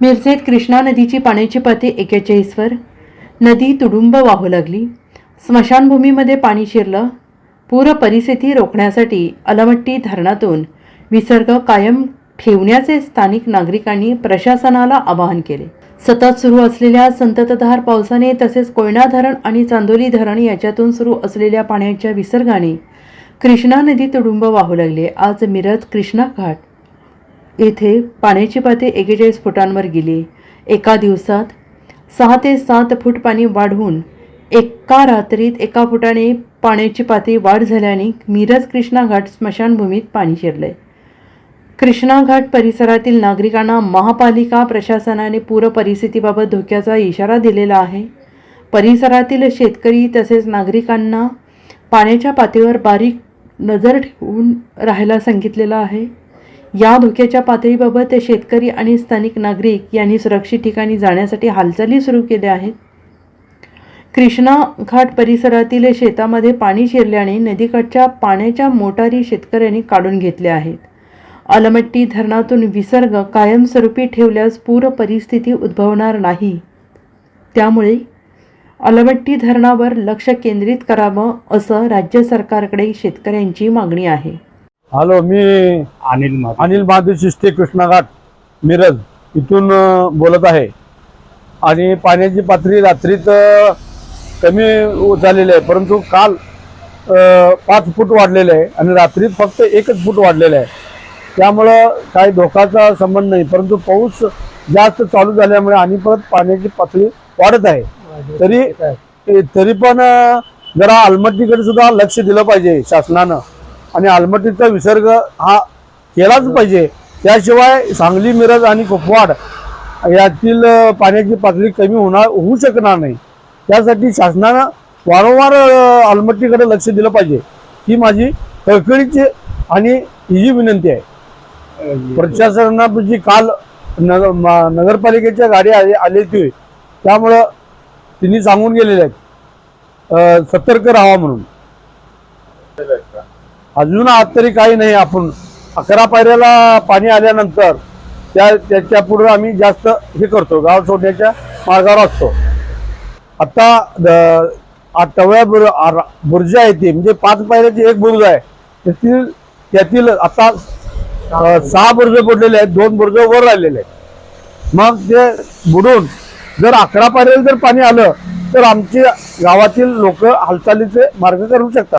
मिरजेत कृष्णा नदीची पाण्याची पातळी एकेचाळीसवर. नदी तुडुंब वाहू लागली. स्मशानभूमीमध्ये पाणी शिरलं. पूर परिस्थिती रोखण्यासाठी अलमट्टी धरणातून विसर्ग कायम ठेवण्याचे स्थानिक नागरिकांनी प्रशासनाला आवाहन केले. सतत सुरू असलेल्या संततधार पावसाने तसेच कोयना धरण आणि चांदोली धरण याच्यातून सुरू असलेल्या पाण्याच्या विसर्गाने कृष्णा नदी तुडुंब वाहू लागले. आज मिरज कृष्णा घाट. येथे पाण्याची पातळी एकेचाळीस फुटांवर गेली. एका दिवसात सहा ते सात फूट पाणी वाढवून एका रात्रीत एका फुटाने पाण्याची पातळी वाढ झाल्याने मिरज कृष्णा घाट स्मशानभूमीत पाणी शिरले. कृष्णा घाट परिसरातील नागरिकांना महापालिका प्रशासनाने पूर परिस्थितीबाबत धोक्याचा इशारा दिलेला आहे. परिसरातील शेतकरी तसेच नागरिकांना पाण्याच्या पातळीवर बारीक नजर ठेवून राहायला सांगितलेलं आहे. या धोक्याच्या पातळीबाबत शेतकरी आणि स्थानिक नागरिक यांनी सुरक्षित ठिकाणी जाण्यासाठी हालचाली सुरू केल्या आहेत. कृष्णा घाट परिसरातील शेतामध्ये पाणी शिरल्याने नदीकाठच्या पाण्याच्या मोटारी शेतकऱ्यांनी काढून घेतल्या आहेत. अलमट्टी धरणातून विसर्ग कायमस्वरूपी ठेवल्यास पूर परिस्थिती उद्भवणार नाही. त्यामुळे अलमट्टी धरणावर लक्ष केंद्रित करावं असं राज्य सरकारकडे शेतकऱ्यांची मागणी आहे. हॅलो मी अनिल माधव अनिल महादेव शिष्टे कृष्णाघाट मिरज इथून बोलत आहे. आणि पाण्याची पातळी रात्रीत कमी झालेली आहे परंतु काल पाच फूट वाढलेलं आहे आणि रात्रीत फक्त एकच फूट वाढलेलं आहे. त्यामुळं काही धोकाचा संबंध नाही परंतु पाऊस जास्त चालू झाल्यामुळे आणि परत पाण्याची पातळी वाढत आहे. तरी तरी पण जरा आलमट्टीकडे सुद्धा लक्ष दिलं पाहिजे शासनानं. आणि आलमट्टीचा विसर्ग हा केलाच पाहिजे. त्याशिवाय सांगली मिरज आणि कुपवाड यातील पाण्याची पातळी कमी होणार होऊ शकणार नाही. त्यासाठी शासनानं वारंवार अ, आलमट्टीकडे लक्ष दिलं पाहिजे. ही माझी कळकळीची आणि ही जी विनंती आहे. प्रशासनाची काल नगर मा- नगरपालिकेच्या गाडी आली आली होती. त्यामुळं तिने सांगून गेलेले आहेत. सतर्क राहा म्हणून. अजून आज तरी काही नाही. आपण अकरा पायऱ्याला पाणी आल्यानंतर त्या त्याच्या पुढे आम्ही जास्त हे करतो. गाव सोडण्याच्या मार्गावर असतो. आता द- बुर बुर्ज आहे ती. म्हणजे पाच पायऱ्याची एक बुर्ज आहे. त्यातील त्यातील आता सहा बुर्ज पडलेले आहेत. दोन बुर्ज वर राहिलेले आहेत. मग ते बुडून जर अकरा पायऱ्याला जर पाणी आलं तर आमची गावातील लोक हालचालीचे मार्ग करू शकतात.